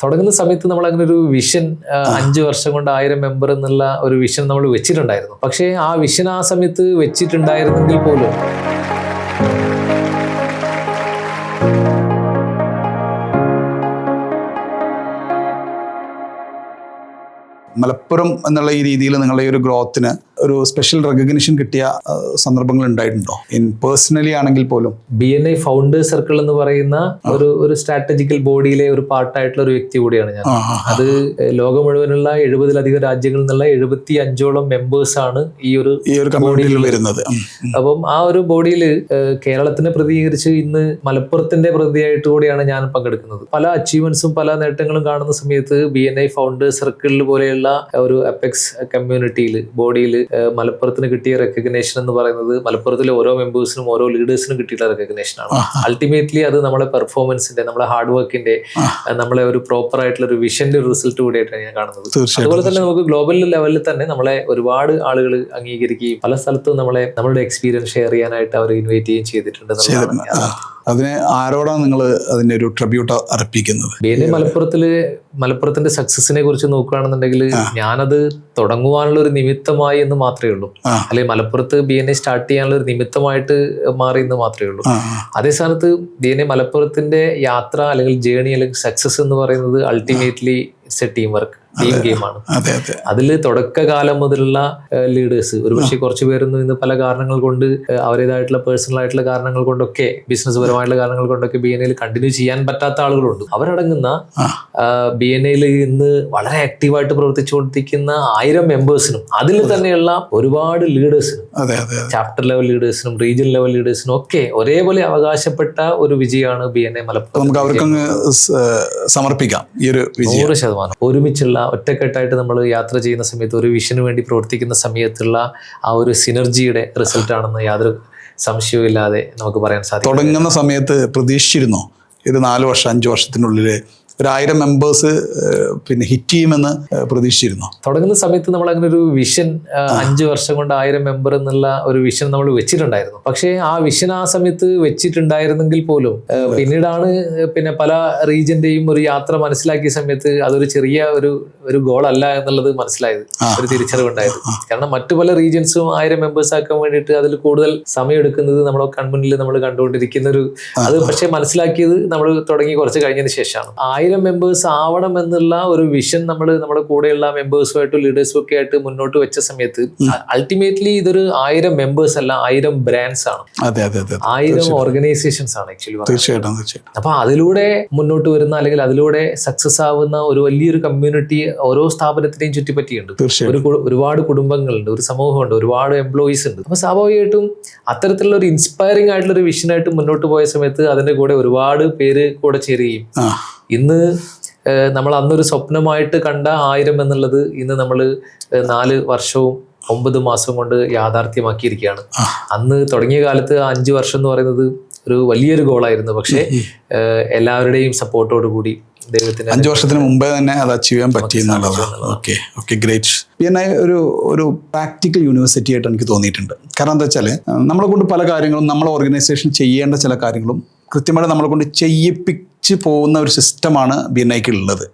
തുടങ്ങുന്ന സമയത്ത് നമ്മൾ അങ്ങനെ ഒരു വിഷൻ അഞ്ച് വർഷം കൊണ്ട് ആയിരം മെമ്പർ എന്നുള്ള ഒരു വിഷൻ നമ്മൾ വെച്ചിട്ടുണ്ടായിരുന്നു. പക്ഷേ ആ വിഷൻ ആ സമയത്ത് വെച്ചിട്ടുണ്ടായിരുന്നെങ്കിൽ പോലും മലപ്പുറം എന്നുള്ള ഈ രീതിയിൽ നിങ്ങളുടെ ഈ ഒരു ഗ്രോത്തിന് ഒരു സ്പെഷ്യൽ റെക്കഗ്നിഷൻ കിട്ടിയ സന്ദർഭങ്ങൾ ഉണ്ടായിട്ടുണ്ടോ ഇൻ പേഴ്സണലി ആണെങ്കിൽ പോലും. B N I founders circle എന്ന് പറയുന്ന ഒരു ഒരു സ്ട്രാറ്റജിക്കൽ ബോഡിയിലെ ഒരു പാർട്ടായിട്ടുള്ള ഒരു വ്യക്തി കൂടിയാണ് ഞാൻ. അത് ലോകം മുഴുവനുള്ള എഴുപതിലധികം രാജ്യങ്ങളിൽ നിന്നുള്ള എഴുപത്തി അഞ്ചോളം മെമ്പേഴ്സ് ആണ് ഈ ഒരു ഈ ഒരു കമ്മ്യൂണിറ്റിയിൽ വരുന്നത്. അപ്പം ആ ഒരു ബോഡിയിൽ കേരളത്തിനെ പ്രതികരിച്ച് ഇന്ന് മലപ്പുറത്തിന്റെ പ്രതിയായിട്ട് കൂടിയാണ് ഞാൻ പങ്കെടുക്കുന്നത്. പല അച്ചീവ്മെന്റ്സും പല നേട്ടങ്ങളും കാണുന്ന സമയത്ത് ബി എൻ ഐ ഫൗണ്ടേഴ്സ് സർക്കിളിൽ പോലെയുള്ള ഒരു അപ്പെക്സ് കമ്മ്യൂണിറ്റിയിൽ ബോഡിയിൽ മലപ്പുറത്തിന് കിട്ടിയ റെക്കഗ്നേഷൻ എന്ന് പറയുന്നത് മലപ്പുറത്തിലെ ഓരോ മെമ്പേഴ്സിനും ഓരോ ലീഡേഴ്സിനും കിട്ടിയിട്ടുള്ള റെക്കഗ്നേഷൻ ആണ്. അൾട്ടിമേറ്റ്ലി അത് നമ്മളെ പെർഫോമൻസിന്റെ നമ്മളെ ഹാർഡ് വർക്കിന്റെ നമ്മളെ ഒരു പ്രോപ്പർ ആയിട്ടുള്ള ഒരു വിഷന്റെ ഒരു റിസൾട്ട് കൂടിയായിട്ടാണ് ഞാൻ കാണുന്നത്. അതുപോലെ തന്നെ നമുക്ക് ഗ്ലോബൽ ലെവലിൽ തന്നെ നമ്മളെ ഒരുപാട് ആളുകൾ അംഗീകരിക്കുകയും പല സ്ഥലത്തും നമ്മളെ നമ്മളുടെ എക്സ്പീരിയൻസ് ഷെയർ ചെയ്യാനായിട്ട് അവർ ഇൻവൈറ്റ് ചെയ്യുകയും ചെയ്തിട്ടുണ്ട് എന്നുള്ളതാണ്. അതിന് ആരോടാണ് നിങ്ങൾ അതിന്റെ ഒരു ട്രിബ്യൂട്ട് അർപ്പിക്കുന്നത് മലപ്പുറത്തിൽ മലപ്പുറത്തിന്റെ സക്സസിനെ കുറിച്ച് നോക്കുകയാണെന്നുണ്ടെങ്കിൽ ഞാനത് തുടങ്ങുവാനുള്ള ഒരു നിമിത്തമായി എന്ന് മാത്രമേ ഉള്ളൂ. അല്ലെങ്കിൽ മലപ്പുറത്ത് ബി എൻ എ സ്റ്റാർട്ട് ചെയ്യാനുള്ള ഒരു നിമിത്തമായിട്ട് മാറി എന്ന് മാത്രമേ ഉള്ളൂ. അതേ സ്ഥാനത്ത് ബി എൻ എ മലപ്പുറത്തിന്റെ യാത്ര അല്ലെങ്കിൽ ജേണി അല്ലെങ്കിൽ സക്സസ് എന്ന് പറയുന്നത് ultimately it's a team work team ഗെയിമാണ് അതെ അതെ. അതിൽ തുടക്കകാലം മുതലുള്ള ലീഡേഴ്സ് ഒരുപക്ഷെ കുറച്ച് പേരൊന്നും ഇന്ന് പല കാരണങ്ങൾ കൊണ്ട് അവരേതായിട്ടുള്ള അവരുടേതായിട്ടുള്ള പേഴ്സണൽ ആയിട്ടുള്ള കാരണങ്ങൾ കൊണ്ടൊക്കെ ബിസിനസ് പരമായിട്ടുള്ള കാരണങ്ങൾ കൊണ്ടൊക്കെ ബി എൻ എയിൽ കണ്ടിന്യൂ ചെയ്യാൻ പറ്റാത്ത ആളുകളുണ്ട്. അവരടങ്ങുന്ന. ബി എൻ എയിൽ ഇന്ന് വളരെ ആക്റ്റീവായിട്ട് പ്രവർത്തിച്ചുകൊണ്ടിരിക്കുന്ന ആയിരം മെമ്പേഴ്സിനും അതിൽ തന്നെയുള്ള ഒരുപാട് ലീഡേഴ്സിനും ചാപ്റ്റർ ലെവൽ ലീഡേഴ്സിനും റീജിയൻ ലെവൽ ലീഡേഴ്സിനും ഒക്കെ ഒരേപോലെ അവകാശപ്പെട്ട ഒരു വിജയമാണ് ബി എൻ എ മലപ്പുറം. നമുക്ക് അവർക്ക് സമർപ്പിക്കാം ഈ ഒരു വിജയം. നൂറ് ശതമാനം. ഒരുമിച്ചുള്ള ഒറ്റക്കെട്ടായിട്ട് നമ്മൾ യാത്ര ചെയ്യുന്ന സമയത്ത് ഒരു വിഷന് വേണ്ടി പ്രവർത്തിക്കുന്ന സമയത്തുള്ള ആ ഒരു സിനർജിയുടെ റിസൾട്ട് ആണെന്ന് യാതൊരു സംശയവും നമുക്ക് പറയാൻ സാധിക്കും. തുടങ്ങുന്ന സമയത്ത് പ്രതീക്ഷിച്ചിരുന്നോ? ഇത് നാല് വർഷം അഞ്ച് വർഷത്തിനുള്ളിൽ ഒരു ആയിരം മെമ്പേഴ്സ് പിന്നെ ഹിറ്റ് ചെയ്യുമെന്ന് പ്രതീക്ഷിച്ചിരുന്നു. തുടങ്ങുന്ന സമയത്ത് നമ്മൾ അങ്ങനെ ഒരു വിഷൻ അഞ്ച് വർഷം കൊണ്ട് ആയിരം മെമ്പർ എന്നുള്ള ഒരു വിഷൻ നമ്മൾ വെച്ചിട്ടുണ്ടായിരുന്നു. പക്ഷേ ആ വിഷൻ ആ സമയത്ത് വെച്ചിട്ടുണ്ടായിരുന്നെങ്കിൽ പോലും പിന്നീടാണ് പിന്നെ പല റീജിയന്റെയും ഒരു യാത്ര മനസ്സിലാക്കിയ സമയത്ത് അതൊരു ചെറിയ ഒരു ഒരു ഗോൾ അല്ല എന്നുള്ളത് മനസ്സിലായത്. ഒരു തിരിച്ചറിവുണ്ടായത്. കാരണം മറ്റു പല റീജിയൻസും ആയിരം മെമ്പേഴ്സ് ആക്കാൻ വേണ്ടിയിട്ട് അതിൽ കൂടുതൽ സമയം എടുക്കുന്നത് നമ്മളെ കൺമുന്നിൽ നമ്മൾ കണ്ടുകൊണ്ടിരിക്കുന്ന ഒരു അത് പക്ഷേ മനസ്സിലാക്കിയത് നമ്മൾ തുടങ്ങി കുറച്ച് കഴിഞ്ഞതിന് ശേഷമാണ്. ആയിരം മെമ്പേഴ്സ് ആവണം എന്നുള്ള ഒരു വിഷൻ നമ്മൾ നമ്മുടെ കൂടെയുള്ള മെമ്പേഴ്സുമായിട്ടും ലീഡേഴ്സും ഒക്കെ ആയിട്ട് മുന്നോട്ട് വെച്ച സമയത്ത് അൾട്ടിമേറ്റ്ലി ഇതൊരു ആയിരം മെമ്പേഴ്സ് അല്ല ആയിരം ബ്രാൻഡ്സ് ആണ്. ആയിരം ഓർഗനൈസേഷൻസ് ആണ് ആക്ച്വലി തീർച്ചയായിട്ടും തീർച്ചയായിട്ടും. അപ്പൊ അതിലൂടെ മുന്നോട്ട് വരുന്ന അല്ലെങ്കിൽ അതിലൂടെ സക്സസ് ആവുന്ന ഒരു വലിയൊരു കമ്മ്യൂണിറ്റി ഓരോ സ്ഥാപനത്തിനെയും ചുറ്റിപ്പറ്റിയുണ്ട് ഒരു ഒരുപാട് കുടുംബങ്ങളുണ്ട് ഒരു സമൂഹമുണ്ട് ഒരുപാട് എംപ്ലോയീസ് ഉണ്ട്. അപ്പൊ സ്വാഭാവികമായിട്ടും അത്തരത്തിലുള്ള ഒരു ഇൻസ്പയറിംഗ് ആയിട്ടുള്ള ഒരു വിഷനായിട്ട് മുന്നോട്ട് പോയ സമയത്ത് അതിന്റെ കൂടെ ഒരുപാട് പേര് കൂടെ ചേരുകയും ഇന്ന് നമ്മൾ അന്നൊരു സ്വപ്നമായിട്ട് കണ്ട ആയിരം എന്നുള്ളത് ഇന്ന് നമ്മൾ നാല് വർഷവും ഒമ്പത് മാസം കൊണ്ട് യാഥാർത്ഥ്യമാക്കിയിരിക്കുകയാണ്. അന്ന് തുടങ്ങിയ കാലത്ത് ആ അഞ്ച് വർഷം എന്ന് പറയുന്നത് ഒരു വലിയൊരു ഗോളായിരുന്നു പക്ഷേ എല്ലാവരുടെയും സപ്പോർട്ടോട് കൂടി ദൈവത്തിന് അഞ്ച് വർഷത്തിന് മുമ്പേ തന്നെ അത് അച്ചീവ് ചെയ്യാൻ പറ്റി എന്നുള്ളത് ഓക്കെ ഓക്കെ ഗ്രേറ്റ് പിന്നെ ഒരു ഒരു പ്രാക്ടിക്കൽ യൂണിവേഴ്സിറ്റി ആയിട്ട് എനിക്ക് തോന്നിയിട്ടുണ്ട്. കാരണം എന്താ വെച്ചാൽ നമ്മളെ കൊണ്ട് പല കാര്യങ്ങളും നമ്മളെ ഓർഗനൈസേഷൻ ചെയ്യേണ്ട ചില കാര്യങ്ങളും കൃത്യമായിട്ട് നമ്മളെ കൊണ്ട് ചെയ്യിപ്പിച്ച് പോകുന്ന ഒരു സിസ്റ്റമാണ് ബി എൻ ഐക്ക് ഉള്ളത്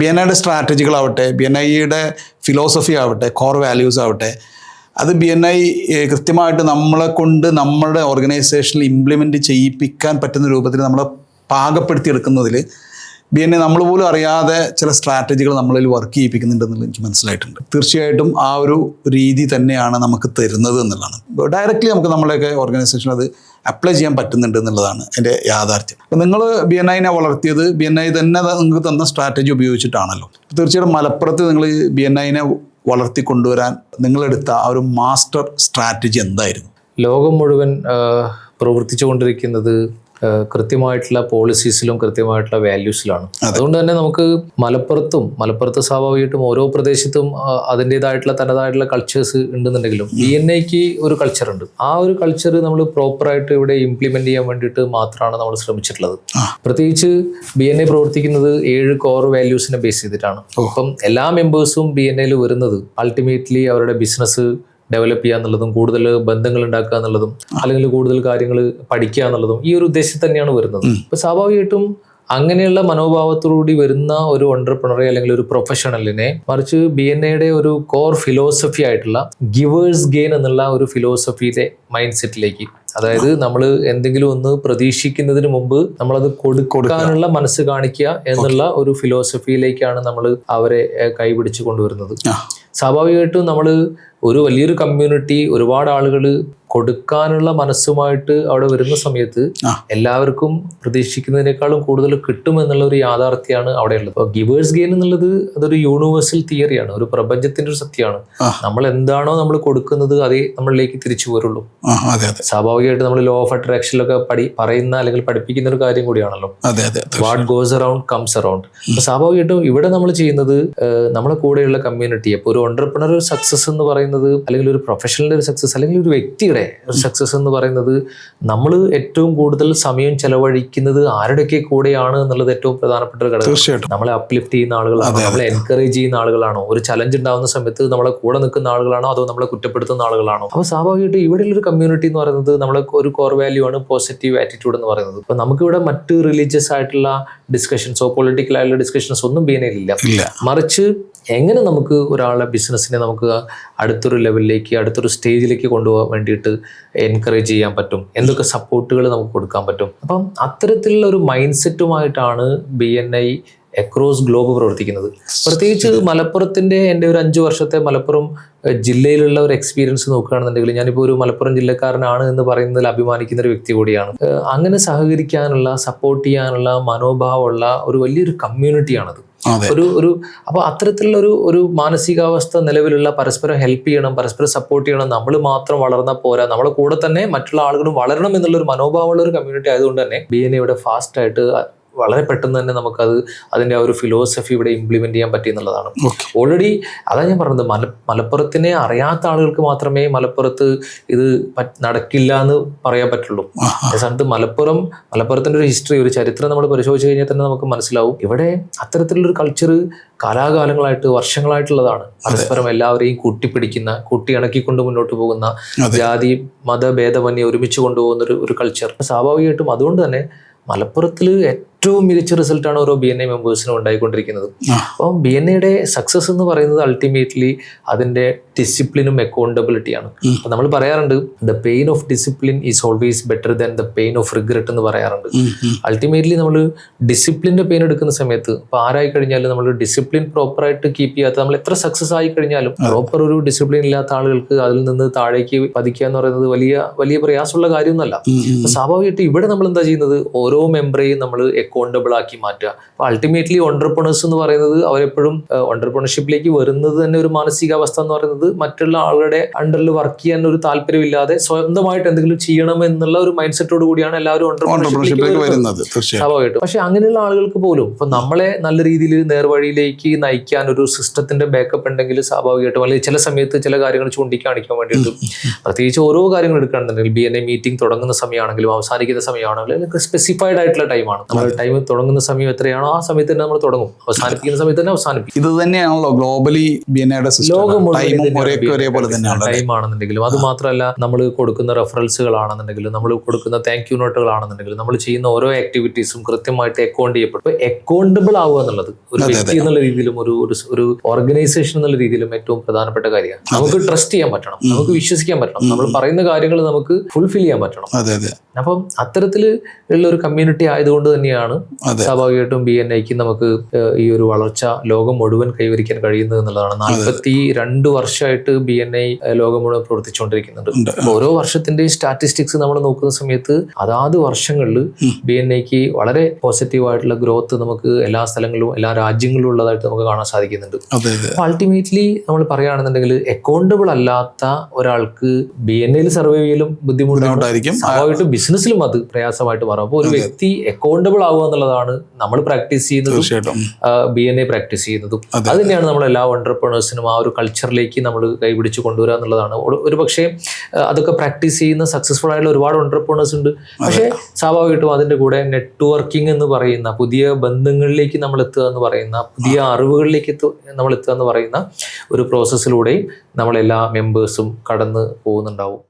ബി എൻ ഐയുടെ സ്ട്രാറ്റജികളാവട്ടെ ബി എൻ ഐയുടെ ഫിലോസഫി ആവട്ടെ കോർ വാല്യൂസ് ആവട്ടെ അത് ബി എൻ ഐ കൃത്യമായിട്ട് നമ്മളെ കൊണ്ട് നമ്മളുടെ ഓർഗനൈസേഷനിൽ ഇംപ്ലിമെന്റ് ചെയ്യിപ്പിക്കാൻ പറ്റുന്ന രൂപത്തിൽ നമ്മളെ പാകപ്പെടുത്തിയെടുക്കുന്നതിൽ ബി എൻ എ നമ്മൾ പോലും അറിയാതെ ചില സ്ട്രാറ്റജികൾ നമ്മളിൽ വർക്ക് ചെയ്യിപ്പിക്കുന്നുണ്ടെന്നുള്ളത് എനിക്ക് മനസ്സിലായിട്ടുണ്ട്. തീർച്ചയായിട്ടും ആ ഒരു രീതി തന്നെയാണ് നമുക്ക് തരുന്നത് എന്നുള്ളതാണ്. ഡയറക്റ്റ്ലി നമുക്ക് നമ്മളെയൊക്കെ ഓർഗനൈസേഷൻ അത് അപ്ലൈ ചെയ്യാൻ പറ്റുന്നുണ്ട് എന്നുള്ളതാണ് എന്റെ യാഥാർത്ഥ്യം. അപ്പോൾ നിങ്ങൾ ബി എൻ ഐനെ വളർത്തിയത് ബി എൻ ഐ തന്നെ നിങ്ങൾക്ക് തന്ന സ്ട്രാറ്റജി ഉപയോഗിച്ചിട്ടാണല്ലോ. തീർച്ചയായിട്ടും മലപ്പുറത്ത് നിങ്ങൾ ബി എൻ ഐനെ വളർത്തി കൊണ്ടുവരാൻ നിങ്ങളെടുത്ത ആ ഒരു മാസ്റ്റർ സ്ട്രാറ്റജി എന്തായിരുന്നു? ലോകം മുഴുവൻ പ്രവർത്തിച്ചു പ്രവർത്തിച്ചുകൊണ്ടിരിക്കുന്നത് കൃത്യമായിട്ടുള്ള പോളിസീസിലും കൃത്യമായിട്ടുള്ള വാല്യൂസിലാണ് അതുകൊണ്ട് തന്നെ നമുക്ക് മലപ്പുറത്തും മലപ്പുറത്ത് സ്വാഭാവികമായിട്ടും ഓരോ പ്രദേശത്തും അതിന്റെതായിട്ടുള്ള തനതായിട്ടുള്ള കൾച്ചേഴ്സ് ഉണ്ടെന്നുണ്ടെങ്കിലും ബി എൻ എക്ക് ഒരു കൾച്ചർ ഉണ്ട്. ആ ഒരു കൾച്ചർ നമ്മൾ പ്രോപ്പറായിട്ട് ഇവിടെ ഇംപ്ലിമെന്റ് ചെയ്യാൻ വേണ്ടിയിട്ട് മാത്രമാണ് നമ്മൾ ശ്രമിച്ചിട്ടുള്ളത്. പ്രത്യേകിച്ച് ബി എൻ എ പ്രവർത്തിക്കുന്നത് ഏഴ് കോർ വാല്യൂസിനെ ബേസ് ചെയ്തിട്ടാണ്. അപ്പം എല്ലാ മെമ്പേഴ്സും ബി എൻ എയിൽ വരുന്നത് അൾട്ടിമേറ്റ്ലി അവരുടെ ബിസിനസ് ഡെവലപ്പ് ചെയ്യുക എന്നുള്ളതും കൂടുതൽ ബന്ധങ്ങൾ ഉണ്ടാക്കുക എന്നുള്ളതും അല്ലെങ്കിൽ കൂടുതൽ കാര്യങ്ങൾ പഠിക്കുക എന്നുള്ളതും ഈ ഒരു ഉദ്ദേശത്തിൽ തന്നെയാണ് വരുന്നത്. അപ്പൊ സ്വാഭാവികമായിട്ടും അങ്ങനെയുള്ള മനോഭാവത്തോടുകൂടി വരുന്ന ഒരു ഓണ്ടർപ്രണറെ അല്ലെങ്കിൽ ഒരു പ്രൊഫഷണലിനെ മറിച്ച് ബി എൻ എയുടെ ഒരു കോർ ഫിലോസഫി ആയിട്ടുള്ള ഗിവേഴ്സ് ഗെയിൻ എന്നുള്ള ഒരു ഫിലോസഫിയിലെ മൈൻഡ് സെറ്റിലേക്ക് അതായത് നമ്മൾ എന്തെങ്കിലും ഒന്ന് പ്രതീക്ഷിക്കുന്നതിന് മുമ്പ് നമ്മളത് കൊടുക്കാനുള്ള മനസ്സ് കാണിക്കുക എന്നുള്ള ഒരു ഫിലോസഫിയിലേക്കാണ് നമ്മൾ അവരെ കൈപിടിച്ച് കൊണ്ടുവരുന്നത്. സ്വാഭാവികമായിട്ടും നമ്മൾ ഒരു വലിയൊരു കമ്മ്യൂണിറ്റി ഒരുപാട് ആളുകൾ കൊടുക്കാനുള്ള മനസ്സുമായിട്ട് അവിടെ വരുന്ന സമയത്ത് എല്ലാവർക്കും പ്രതീക്ഷിക്കുന്നതിനേക്കാളും കൂടുതൽ കിട്ടും എന്നുള്ള ഒരു യാഥാർത്ഥ്യമാണ് അവിടെ ഉള്ളത് അപ്പോൾ ഗിവേഴ്സ് ഗെയിൻ എന്നുള്ളത് അതൊരു യൂണിവേഴ്സൽ തിയറിയാണ് ഒരു പ്രപഞ്ചത്തിന്റെ ഒരു സത്യമാണ്. നമ്മൾ എന്താണോ നമ്മൾ കൊടുക്കുന്നത് അതേ നമ്മളിലേക്ക് തിരിച്ചു പോരുള്ളൂ സ്വാഭാവികമായിട്ട് നമ്മൾ ലോ ഓഫ് അട്രാക്ഷനിലൊക്കെ പഠി പറയുന്ന അല്ലെങ്കിൽ പഠിപ്പിക്കുന്ന ഒരു കാര്യം കൂടിയാണല്ലോ. What goes around comes around അപ്പൊ സ്വാഭാവികമായിട്ടും ഇവിടെ നമ്മൾ ചെയ്യുന്നത് നമ്മുടെ നമ്മളെ കൂടെയുള്ള കമ്മ്യൂണിറ്റി അപ്പൊ ഒരു ഓണ്ടർപ്രണർ സക്സസ് എന്ന് പറയുന്നത് അല്ലെങ്കിൽ ഒരു പ്രൊഫഷണലിന്റെ ഒരു സക്സസ് അല്ലെങ്കിൽ ഒരു വ്യക്തിയുടെ ഒരു സക്സസ് എന്ന് പറയുന്നത് നമ്മൾ ഏറ്റവും കൂടുതൽ സമയം ചെലവഴിക്കുന്നത് ആരുടെയൊക്കെ കൂടെയാണ് എന്നുള്ളത് ഏറ്റവും പ്രധാനപ്പെട്ട ഒരു ഘടകം തീർച്ചയായിട്ടും. നമ്മളെ അപ്ലിഫ്റ്റ് ചെയ്യുന്ന ആളുകളാണോ നമ്മളെ എൻകറേജ് ചെയ്യുന്ന ആളുകളാണോ ഒരു ചലഞ്ച് ഉണ്ടാകുന്ന സമയത്ത് നമ്മളെ കൂടെ നിൽക്കുന്ന ആളുകളാണോ അതോ നമ്മളെ കുറ്റപ്പെടുത്തുന്ന ആളുകളാണോ? അപ്പോൾ സ്വാഭാവികമായിട്ടും ഇവിടെയുള്ള ഒരു കമ്മ്യൂണിറ്റി എന്ന് പറയുന്നത് നമ്മളെ ഒരു കോർ വാല്യൂ ആണ് പോസിറ്റീവ് ആറ്റിറ്റ്യൂഡ് എന്ന് പറയുന്നത്. അപ്പോൾ നമുക്കിവിടെ മറ്റ് റിലീജിയസ് ആയിട്ടുള്ള ഡിസ്കഷൻസോ പൊളിറ്റിക്കൽ ആയിട്ടുള്ള ഡിസ്കഷൻസോ ഒന്നും ബീനയിലില്ല മറിച്ച് എങ്ങനെ നമുക്ക് ഒരാളെ ബിസിനസ്സിനെ നമുക്ക് അടുത്തൊരു ലെവലിലേക്ക് അടുത്തൊരു സ്റ്റേജിലേക്ക് കൊണ്ടുപോകാൻ വേണ്ടിയിട്ട് എൻകറേജ് ചെയ്യാൻ പറ്റും? എന്തൊക്കെ സപ്പോർട്ടുകൾ നമുക്ക് കൊടുക്കാൻ പറ്റും? അപ്പം അത്തരത്തിലുള്ള ഒരു mind സെറ്റുമായിട്ടാണ് B N I across globe പ്രവർത്തിക്കുന്നത്. പ്രത്യേകിച്ച് മലപ്പുറത്തിന്റെ എന്റെ ഒരു അഞ്ച് വർഷത്തെ മലപ്പുറം ജില്ലയിലുള്ള ഒരു എക്സ്പീരിയൻസ് നോക്കുകയാണെന്നുണ്ടെങ്കിൽ ഞാനിപ്പോൾ ഒരു മലപ്പുറം ജില്ലക്കാരനാണ് എന്ന് പറയുന്നതിൽ അഭിമാനിക്കുന്ന ഒരു വ്യക്തി കൂടിയാണ്. അങ്ങനെ സഹകരിക്കാനുള്ള സപ്പോർട്ട് ചെയ്യാനുള്ള മനോഭാവമുള്ള ഒരു വലിയൊരു കമ്മ്യൂണിറ്റിയാണത് ഒരു ഒരു അപ്പൊ അത്തരത്തിലുള്ള ഒരു ഒരു മാനസികാവസ്ഥ നിലവിലുള്ള പരസ്പരം ഹെൽപ്പ് ചെയ്യണം പരസ്പരം സപ്പോർട്ട് ചെയ്യണം നമ്മൾ മാത്രം വളർന്ന പോരാ നമ്മളെ കൂടെ തന്നെ മറ്റുള്ള ആളുകളും വളരണം എന്നുള്ള ഒരു മനോഭാവമുള്ള ഒരു കമ്മ്യൂണിറ്റി ആയതുകൊണ്ട് തന്നെ ബി എൻ ഇവിടെ ഫാസ്റ്റ് ആയിട്ട് വളരെ പെട്ടെന്ന് തന്നെ നമുക്കത് അതിന്റെ ആ ഒരു ഫിലോസഫി ഇവിടെ ഇംപ്ലിമെന്റ് ചെയ്യാൻ പറ്റി എന്നുള്ളതാണ്. ഓൾറെഡി അതാണ് ഞാൻ പറഞ്ഞത് മല മലപ്പുറത്തിനെ അറിയാത്ത ആളുകൾക്ക് മാത്രമേ മലപ്പുറത്ത് ഇത് നടക്കില്ല എന്ന് പറയാൻ പറ്റുള്ളൂ. സ്ഥാനത്ത് മലപ്പുറം മലപ്പുറത്തിന്റെ ഒരു ഹിസ്റ്ററി ഒരു ചരിത്രം നമ്മൾ പരിശോധിച്ച് കഴിഞ്ഞാൽ തന്നെ നമുക്ക് മനസ്സിലാവും. ഇവിടെ അത്തരത്തിലുള്ളൊരു കൾച്ചർ കാലാകാലങ്ങളായിട്ട് വർഷങ്ങളായിട്ടുള്ളതാണ്. പരസ്പരം എല്ലാവരെയും കൂട്ടിപ്പിടിക്കുന്ന കൂട്ടി ഇണക്കിക്കൊണ്ട് മുന്നോട്ട് പോകുന്ന. ജാതി മതഭേദമന്യെ ഒരുമിച്ച് കൊണ്ടുപോകുന്ന ഒരു ഒരു കൾച്ചർ സ്വാഭാവികമായിട്ടും അതുകൊണ്ട് തന്നെ മലപ്പുറത്തിൽ ഏറ്റവും മികച്ച റിസൾട്ടാണ് ഓരോ ബി എൻ ഐ മെമ്പേഴ്സിനും ഉണ്ടായിക്കൊണ്ടിരിക്കുന്നത്. അപ്പം ബി എൻ എയുടെ സക്സസ് എന്ന് പറയുന്നത് അൾട്ടിമേറ്റ്ലി അതിന്റെ ഡിസിപ്ലിനും അക്കൗണ്ടബിലിറ്റിയാണ്. അപ്പം നമ്മൾ പറയാറുണ്ട് the pain of discipline is always better than the pain of regret എന്ന് പറയാറുണ്ട്. അൾട്ടിമേറ്റ്ലി നമ്മൾ ഡിസിപ്ലിന്റെ പെയിൻ എടുക്കുന്ന സമയത്ത് ഇപ്പം ആരായി കഴിഞ്ഞാലും നമ്മൾ ഡിസിപ്ലിൻ പ്രോപ്പറായിട്ട് കീപ്പ് ചെയ്യാത്ത നമ്മൾ എത്ര സക്സസ് ആയി കഴിഞ്ഞാലും പ്രോപ്പർ ഒരു ഡിസിപ്ലിൻ ഇല്ലാത്ത ആളുകൾക്ക് അതിൽ നിന്ന് താഴേക്ക് പതിക്കുക എന്ന് പറയുന്നത് വലിയ വലിയ പ്രയാസമുള്ള കാര്യമൊന്നുമല്ല. സ്വാഭാവികമായിട്ട് ഇവിടെ നമ്മൾ എന്താ ചെയ്യുന്നത്? ഓരോ മെമ്പറേയും നമ്മൾ അക്കൗണ്ടബിൾ ആക്കി മാറ്റുക. അപ്പോൾ അൾട്ടിമേറ്റ്ലി ഓണ്ടർപ്രണേഴ്സ് എന്ന് പറയുന്നത് അവരെപ്പോഴും ഓണ്ടർപ്രണർഷിപ്പിലേക്ക് വരുന്നത് തന്നെ ഒരു മാനസികാവസ്ഥ എന്ന് പറയുന്നത് മറ്റുള്ള ആളുകളുടെ അണ്ടറിൽ വർക്ക് ചെയ്യാൻ ഒരു താല്പര്യമില്ലാതെ സ്വന്തമായിട്ട് എന്തെങ്കിലും ചെയ്യണം എന്നുള്ള ഒരു മൈൻഡ് സെറ്റോട് കൂടിയാണ് എല്ലാവരും ഓണ്ടർപ്രണർഷിപ്പിലേക്ക് വരുന്നത്. സ്വാഭാവികമായിട്ടും. പക്ഷെ അങ്ങനെയുള്ള ആളുകൾക്ക് പോലും ഇപ്പൊ നമ്മളെ നല്ല രീതിയിൽ നേർവഴിയിലേക്ക് നയിക്കാൻ ഒരു സിസ്റ്റത്തിന്റെ ബാക്കപ്പ് ഉണ്ടെങ്കിൽ സ്വാഭാവികമായിട്ടും അല്ലെങ്കിൽ ചില സമയത്ത് ചില കാര്യങ്ങൾ ചൂണ്ടിക്കാണിക്കാൻ വേണ്ടിയിട്ട് പ്രത്യേകിച്ച് ഓരോ കാര്യങ്ങൾ എടുക്കുകയാണെന്നുണ്ടെങ്കിൽ ബി എൻ എ മീറ്റിംഗ് തുടങ്ങുന്ന സമയമാണെങ്കിലും അവസാനിക്കുന്ന സമയമാണെങ്കിലും സ്പെസിഫൈഡ് ആയിട്ടുള്ള ടൈമാണ് നമ്മൾ ടൈം തുടങ്ങുന്ന സമയം എത്രയാണോ ആ സമയത്ത് തന്നെ നമ്മൾ തുടങ്ങും. അവസാനിപ്പിക്കുന്ന സമയത്ത് തന്നെ അവസാനിപ്പിക്കും. ഇത് തന്നെയാണല്ലോ ഗ്ലോബലി ലോകം ഒരേപോലെ തന്നെയാണ് ടൈം ആണെന്നുണ്ടെങ്കിലും. അത് മാത്രമല്ല നമ്മൾ കൊടുക്കുന്ന റെഫറൻസുകളാണെന്നുണ്ടെങ്കിലും നമ്മൾ കൊടുക്കുന്ന താങ്ക് യു നോട്ടുകളാണെന്നുണ്ടെങ്കിലും നമ്മൾ ചെയ്യുന്ന ഓരോ ആക്ടിവിറ്റീസും കൃത്യമായിട്ട് അക്കൗണ്ട് ചെയ്യപ്പെടും. അക്കൗണ്ടബിൾ ആവുക എന്നുള്ളത് ഒരു വ്യക്തി എന്നുള്ള രീതിയിലും ഒരു ഒരു ഓർഗനൈസേഷൻ എന്നുള്ള രീതിയിലും ഏറ്റവും പ്രധാനപ്പെട്ട കാര്യമാണ്. നമുക്ക് ട്രസ്റ്റ് ചെയ്യാൻ പറ്റണം. നമുക്ക് വിശ്വസിക്കാൻ പറ്റണം. നമ്മൾ പറയുന്ന കാര്യങ്ങൾ നമുക്ക് ഫുൾഫിൽ ചെയ്യാൻ പറ്റണം. അപ്പം അത്തരത്തിൽ ഉള്ള ഒരു കമ്മ്യൂണിറ്റി ആയതുകൊണ്ട് തന്നെയാണ് അതെ. സ്വാഭാവികമായിട്ടും ബി എൻ ഐക്ക് നമുക്ക് ഈ ഒരു വളർച്ച ലോകം മുഴുവൻ കൈവരിക്കാൻ കഴിയുന്നത് എന്നുള്ളതാണ്. നാൽപ്പത്തി രണ്ട് വർഷമായിട്ട് ബി എൻ ഐ ലോകം മുഴുവൻ പ്രവർത്തിച്ചുകൊണ്ടിരിക്കുന്നുണ്ട്. ഓരോ വർഷത്തിന്റെ സ്റ്റാറ്റിസ്റ്റിക്സ് നമ്മൾ നോക്കുന്ന സമയത്ത് അതാത് വർഷങ്ങളിൽ ബി എൻ ഐക്ക് വളരെ പോസിറ്റീവ് ആയിട്ടുള്ള ഗ്രോത്ത് നമുക്ക് എല്ലാ സ്ഥലങ്ങളിലും എല്ലാ രാജ്യങ്ങളിലും ഉള്ളതായിട്ട് നമുക്ക് കാണാൻ സാധിക്കുന്നുണ്ട്. അൾട്ടിമേറ്റ്ലി നമ്മൾ പറയുകയാണെന്നുണ്ടെങ്കിൽ അക്കൗണ്ടബിൾ അല്ലാത്ത ഒരാൾക്ക് ബി എൻ ഐയിൽ സർവൈവ് ചെയ്യലും ബുദ്ധിമുട്ടായിരിക്കും സ്വാഭാവികമായിട്ടും ബിസിനസ്സിലും അത് പ്രയാസമായിട്ട് മാറും. അപ്പോൾ ഒരു വ്യക്തി അക്കൗണ്ടബിൾ ആവുക എന്നുള്ളതാണ് നമ്മൾ പ്രാക്ടീസ് ചെയ്യുന്നതും ബി എൻ എ പ്രാക്ടീസ് ചെയ്യുന്നതും. അതെ. തന്നെയാണ് നമ്മൾ എല്ലാ ഓണ്ടർപ്രണേഴ്സിനും ആ ഒരു കൾച്ചറിലേക്ക് നമ്മൾ കൈപിടിച്ച് കൊണ്ടുവരിക എന്നുള്ളതാണ്. ഒരു പക്ഷേ അതൊക്കെ പ്രാക്ടീസ് ചെയ്യുന്ന സക്സസ്ഫുൾ ആയിട്ടുള്ള ഒരുപാട് ഓണ്ടർപ്രണേഴ്സ് ഉണ്ട്. പക്ഷേ സ്വാഭാവികമായിട്ടും അതിന്റെ കൂടെ നെറ്റ്വർക്കിംഗ് എന്ന് പറയുന്ന പുതിയ ബന്ധങ്ങളിലേക്ക് നമ്മൾ എത്തുക എന്ന് പറയുന്ന പുതിയ അറിവുകളിലേക്ക് നമ്മൾ എത്തുക എന്ന് പറയുന്ന ഒരു പ്രോസസ്സിലൂടെയും നമ്മളെല്ലാ മെമ്പേഴ്സും കടന്ന് പോകുന്നുണ്ടാവും.